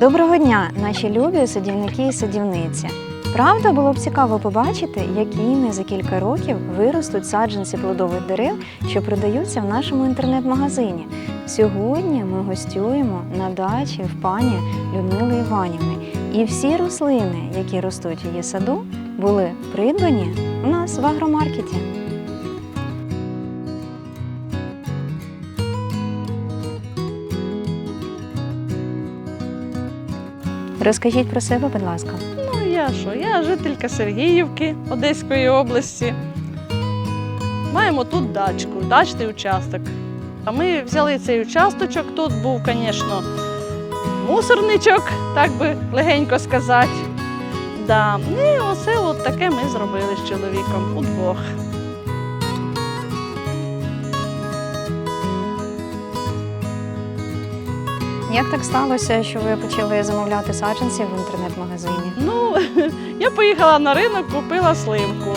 Доброго дня, наші любі садівники і садівниці. Правда, було б цікаво побачити, якими за кілька років виростуть саджанці плодових дерев, що продаються в нашому інтернет-магазині. Сьогодні ми гостюємо на дачі в пані Людмили Іванівни. І всі рослини, які ростуть в її саду, були придбані у нас в агромаркеті. Розкажіть про себе, будь ласка. Ну я що? Я жителька Сергіївки Одеської області. Маємо тут дачку, дачний участок. А ми взяли цей участочок. Тут був, звісно, мусорничок, так би легенько сказати. Да. І оце от таке ми зробили з чоловіком удвох. Як так сталося, що ви почали замовляти саджанці в інтернет-магазині? Ну, я поїхала на ринок, купила сливку.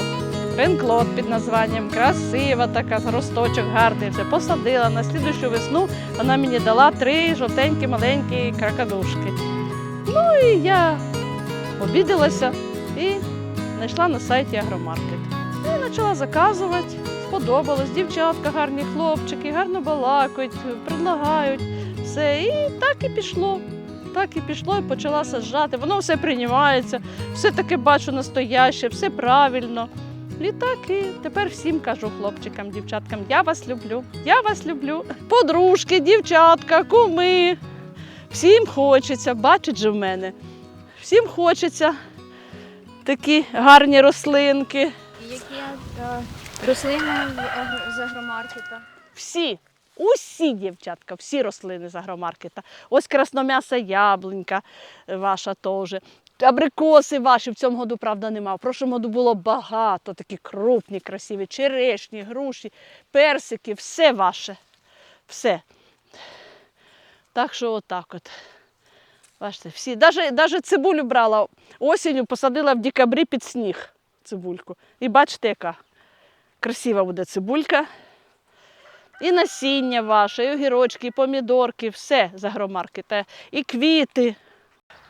Ренклот під названням, красива така, росточок гарний. Все посадила. На слідущу весну вона мені дала три жовтенькі маленькі кракадушки. Ну і я обідалася і знайшла на сайті агромаркет. І почала заказувати. Сподобалось. Дівчатка гарні, хлопчики, гарно балакають, предлагають все. І так і пішло. Так і пішло, і почала саджати. Воно все приймається, все таки бачу настояще, все правильно. І так і тепер всім кажу хлопчикам, дівчаткам, я вас люблю, я вас люблю. Подружки, дівчатка, куми. Всім хочеться, бачить же в мене. Всім хочеться такі гарні рослинки. Які рослини з агромаркета? Всі, усі дівчатка, всі рослини з агромаркета. Ось красном'яса яблунька е, ваша теж. Абрикоси ваші в цьому году, правда, нема. В прошлому году було багато, такі крупні, красиві, черешні, груші, персики, все ваше. Все. Так що отак от. Бачите, всі. Даже цибулю брала осінню, посадила в декабрі під сніг цибульку. І бачите, яка красива буде цибулька. І насіння ваше, і огірочки, і помідорки, все з агромаркета, і квіти.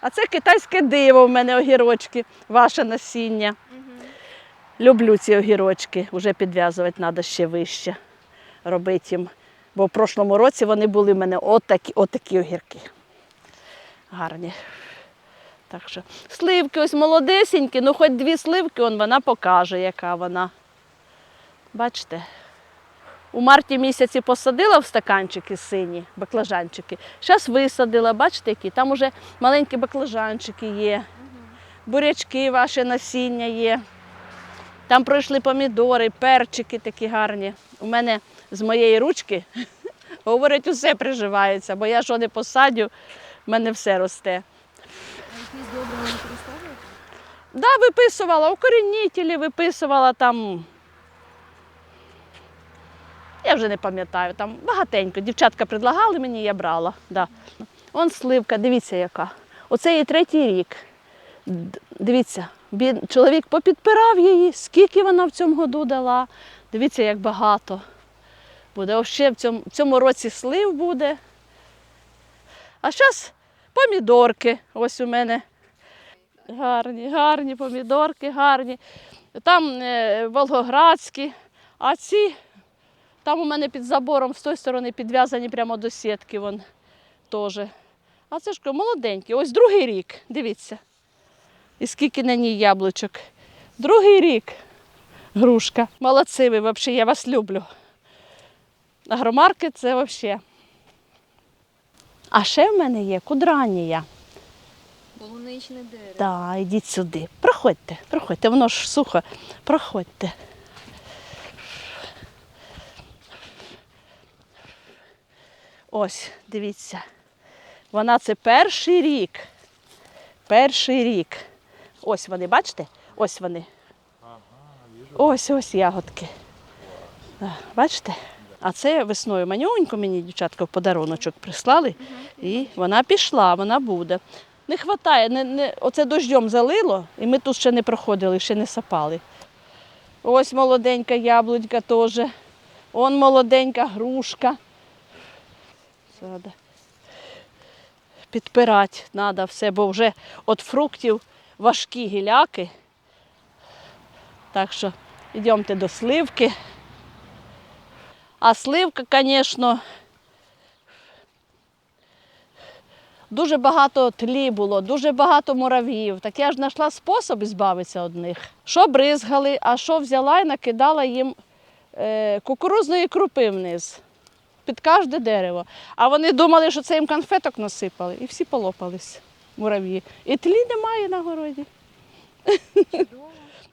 А це китайське диво в мене огірочки, ваше насіння. Люблю ці огірочки, вже підв'язувати треба ще вище, робити їм. Бо в прошлому році вони були в мене отакі, отакі огірки. Гарні. Так що сливки ось молодесенькі, ну хоч дві сливки, он вона покаже, яка вона. Бачите? У марті місяці посадила в стаканчики сині баклажанчики. Зараз висадила, бачите, які там уже маленькі баклажанчики є, бурячки ваші насіння є. Там пройшли помідори, перчики такі гарні. У мене з моєї ручки, говорять, усе приживається, бо я що не посадю, в мене все росте. Якісь добрива не використовуєте? Да, виписувала, укорінітелі виписувала там. Я вже не пам'ятаю, там багатенько. Дівчатка предлагали мені, я брала. Да. Он сливка, дивіться яка. Оце її третій рік. Дивіться, чоловік попідпирав її, скільки вона в цьому году дала. Дивіться, як багато буде. Ще в цьому, в цьому році слив буде. А зараз помідорки. Ось у мене Гарні, гарні помідорки, гарні. Там е, волгоградські, а ці там у мене під забором з тої сторони підв'язані прямо до сітки вон теж. А це ж молоденькі. Ось другий рік, дивіться. І скільки на ній яблучок. Другий рік. Грушка. Молодці ви, взагалі, я вас люблю. Агромаркет це взагалі. А ще в мене є кудранія. Полуничне дерево. Так, йдіть сюди. Проходьте, проходьте, воно ж сухо. Проходьте. Ось, дивіться. Вона це перший рік. Перший рік. Ось вони, бачите? Ось вони. Ось ось ягодки. Бачите? А це весною манюньку мені дівчатка в подаруночок прислали. І вона пішла, вона буде. Не вистачає, не, не, оце дощом залило, і ми тут ще не проходили, ще не сапали. Ось молоденька яблунька теж. Он молоденька грушка. Сада. підпирати треба все, бо вже від фруктів важкі гіляки. Так що йдемте до сливки. А сливка, звісно, дуже багато тлі було, дуже багато мурав'їв. Так я ж знайшла спосіб збавитися від них. Що бризгали, а що взяла і накидала їм е, кукурузної крупи вниз. Під кожне дерево. А вони думали, що це їм конфеток насипали, і всі полопались, мурав'ї. І тлі немає на городі.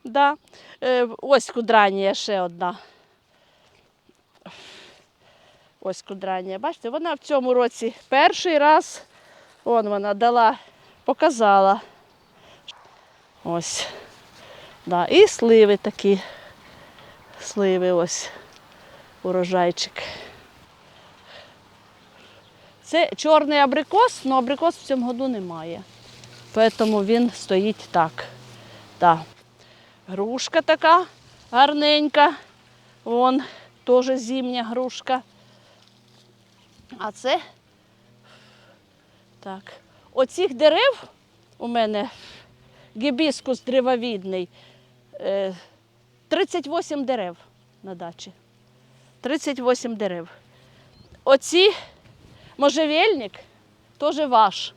Да. Е, ось кудранія ще одна. Ось кудранія. Бачите, вона в цьому році перший раз вон вона дала, показала. Ось. Да. І сливи такі. Сливи ось. Урожайчик. Це чорний абрикос, але абрикос в цьому году немає. Тому він стоїть так. Да. Грушка така гарненька. Вон теж зимня грушка. А це так. Оцих дерев у мене гібіскус древовідний. е, 38 дерев на дачі. 38 дерев. Оці можжевельник теж ваш.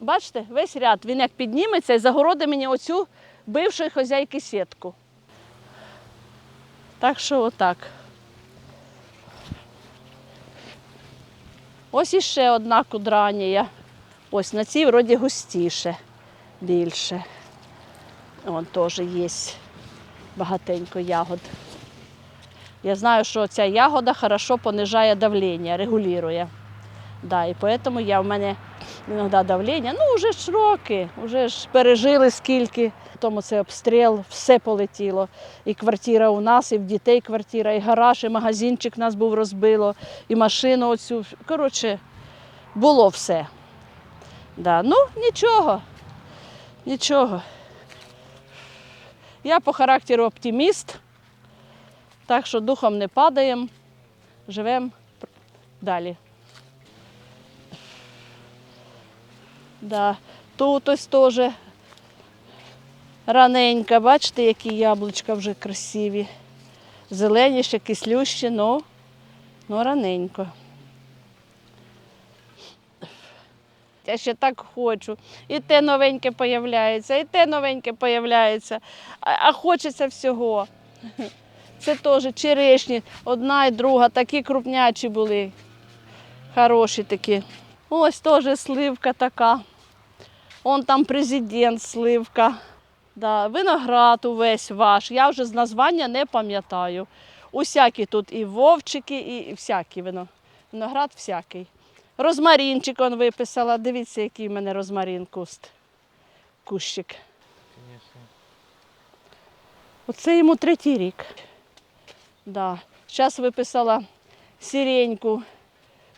Бачите, весь ряд, він як підніметься і загородить мені оцю бившої хазяйки сітку. Так що отак. Ось іще одна кудранія. Ось на цій вроді густіше, більше. Вон теж є багатенько ягод. Я знаю, що ця ягода хорошо понижає давлення, регулює. Да, і тому я в мене іноді давлення, ну вже ж роки, вже ж пережили скільки. Тому це обстріл, все полетіло. І квартира у нас, і в дітей квартира, і гараж, і магазинчик нас був розбило, і машину оцю. Коротше, було все. Да. Ну, нічого, нічого. Я по характеру оптиміст, так що духом не падаємо, живемо далі. Да. Тут ось теж раненька, бачите, які яблучка вже красиві. Зелені, ще кислющі, но, но раненько. Я ще так хочу. І те новеньке появляється, і те новеньке появляється, а, а хочеться всього. Це теж черешні, одна і друга, такі крупнячі були, хороші такі. Ось теж сливка така. Он там президент сливка. Да, виноград увесь ваш. Я вже з названня не пам'ятаю. Усякі тут і вовчики, і всякі вино. Виноград всякий. Розмарінчик он виписала. Дивіться, який в мене розмарін куст. Кущик. Оце йому третій рік. Да. Зараз виписала сіреньку,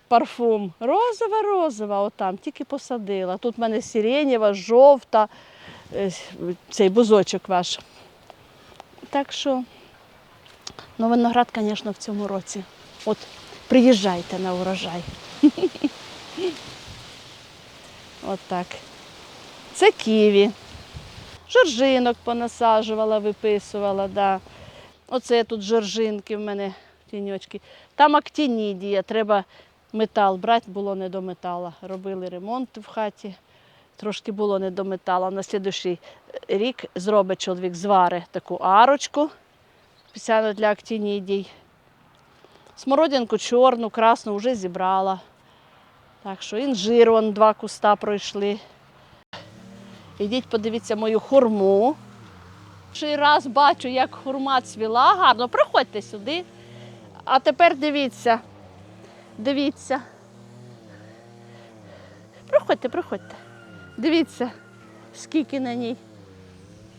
парфум. Розова, розова, отам, тільки посадила. Тут в мене сиренєва, жовта, е, цей бузочок ваш. Так що, ну виноград, звісно, в цьому році. От приїжджайте на урожай. От так. Це ківі. Жоржинок понасаджувала, виписувала, да. Оце тут жоржинки в мене тіньочки. Там актинідія, треба метал брати, було не до метала. Робили ремонт в хаті, трошки було не до метала. На слідуючий рік зробить чоловік звари таку арочку спеціально для актинідій. Смородинку чорну, красну вже зібрала. Так що інжир, вон два куста пройшли. Ідіть, подивіться мою хурму. Перший раз бачу, як хурма цвіла гарно. Проходьте сюди. А тепер дивіться. Дивіться. Проходьте, проходьте. Дивіться, скільки на ній.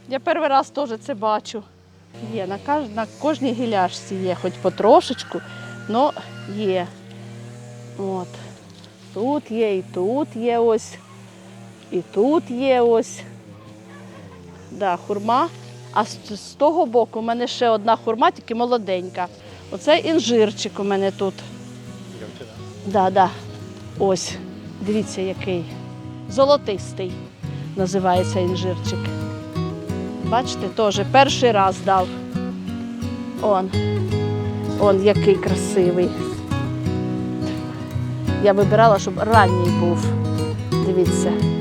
Я перший раз теж це бачу. Є, на, кож... на кожній гіляшці є, хоч потрошечку, але є. От. Тут є, і тут є ось. І тут є ось. Да, хурма. А з, того боку у мене ще одна хурма, тільки молоденька. Оце інжирчик у мене тут. Да, да. Ось, дивіться, який. Золотистий називається інжирчик. Бачите, теж перший раз дав. Он. Он який красивий. Я вибирала, щоб ранній був. Дивіться.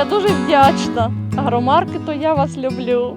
Я дуже вдячна. Агромаркету я вас люблю.